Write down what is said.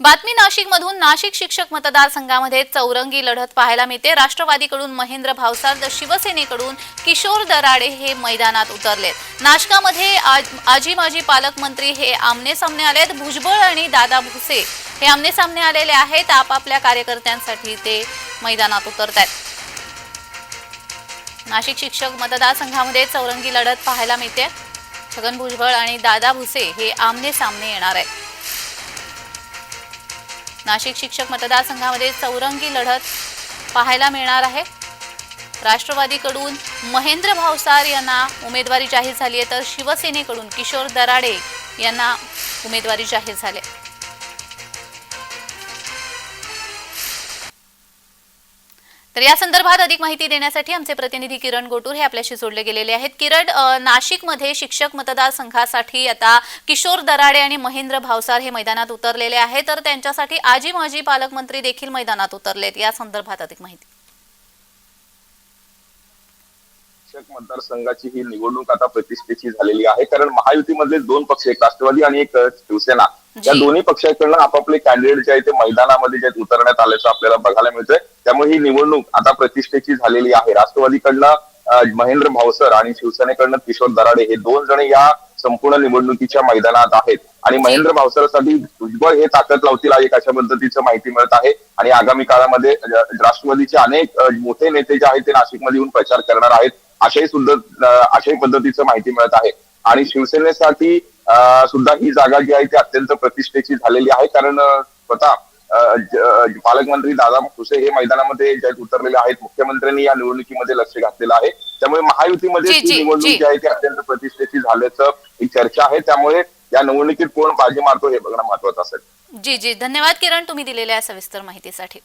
बातमी नाशिक मधून नाशिक शिक्षक मतदारसंघामध्ये चौरंगी लढत पाहायला मिळते. राष्ट्रवादीकडून महेंद्र भावसार तर शिवसेनेकडून किशोर दराडे हे मैदानात उतरलेत. नाशकामध्ये आज आजी माजी पालकमंत्री हे आमने सामने आलेत. भुजबळ आणि दादा भुसे हे आमने सामने आलेले आहेत. आपापल्या कार्यकर्त्यांसाठी ते मैदानात उतरत आहेत नाशिक शिक्षक मतदारसंघामध्ये चौरंगी लढत पाहायला मिळते. छगन भुजबळ आणि दादा भुसे हे आमने सामने येणार आहेत. नाशिक शिक्षक मतदारसंघामध्ये चौरंगी लढत पाहायला मिळणार आहे राष्ट्रवादीकडून महेंद्र भावसार यांना उमेदवारी जाहीर झाली आहे तर शिवसेनेकडून किशोर दराडे यांना उमेदवारी जाहीर झाली आहे. तर या संदर्भात अधिक माहिती देण्यासाठी आमचे प्रतिनिधी किरण गोटूर हे आपल्याशी जोडले गेलेले आहेत. किरण नाशिकमध्ये शिक्षक मतदारसंघासाठी आता किशोर दराडे आणि महेंद्र भावसार हे मैदानात उतरलेले आहेत. तर त्यांच्यासाठी आजी माजी पालकमंत्री देखील मैदानात उतरलेत. या संदर्भात अधिक माहिती. शिक्षक मतदारसंघाची ही निवडणूक आता प्रतिष्ठेची झालेली आहे. कारण महायुतीमधले दोन पक्ष एक राष्ट्रवादी आणि एक शिवसेना. या. दोन्ही पक्षाकडनं आपापले कॅन्डिडेट जे आहे ते मैदानामध्ये जे आहेत उतरण्यात आल्याचं आपल्याला बघायला मिळतंय. त्यामुळे ही निवडणूक आता प्रतिष्ठेची झालेली आहे. राष्ट्रवादीकडनं महेंद्र भावसर आणि शिवसेनेकडनं किशोर दराडे हे दोन जण या संपूर्ण निवडणुकीच्या मैदानात आहेत. आणि महेंद्र भावसरसाठी भुजबळ हे ताकद लावतील एक अशा पद्धतीचं माहिती मिळत आहे. आणि आगामी काळामध्ये राष्ट्रवादीचे अनेक मोठे नेते जे आहेत ते नाशिकमध्ये येऊन प्रचार करणार आहेत. अशाही सुद्धा अशाही पद्धतीचं माहिती मिळत आहे. आणि शिवसेनेसाठी सुद्धा ही जागा जी आहे ती अत्यंत प्रतिष्ठेची झालेली आहे. कारण स्वतः पालकमंत्री दादा भुसे हे मैदानामध्ये जे आहेत उतरलेले आहेत. मुख्यमंत्र्यांनी या निवडणुकीमध्ये लक्ष घातलेलं आहे. त्यामुळे महायुतीमध्ये ही जी, निवडणूक जी. आहे ती अत्यंत प्रतिष्ठेची झाल्याचं एक चर्चा आहे. त्यामुळे या निवडणुकीत कोण बाजी मारतो हे बघणं महत्वाचं असेल. जी जी. धन्यवाद किरण तुम्ही दिलेल्या सविस्तर माहितीसाठी.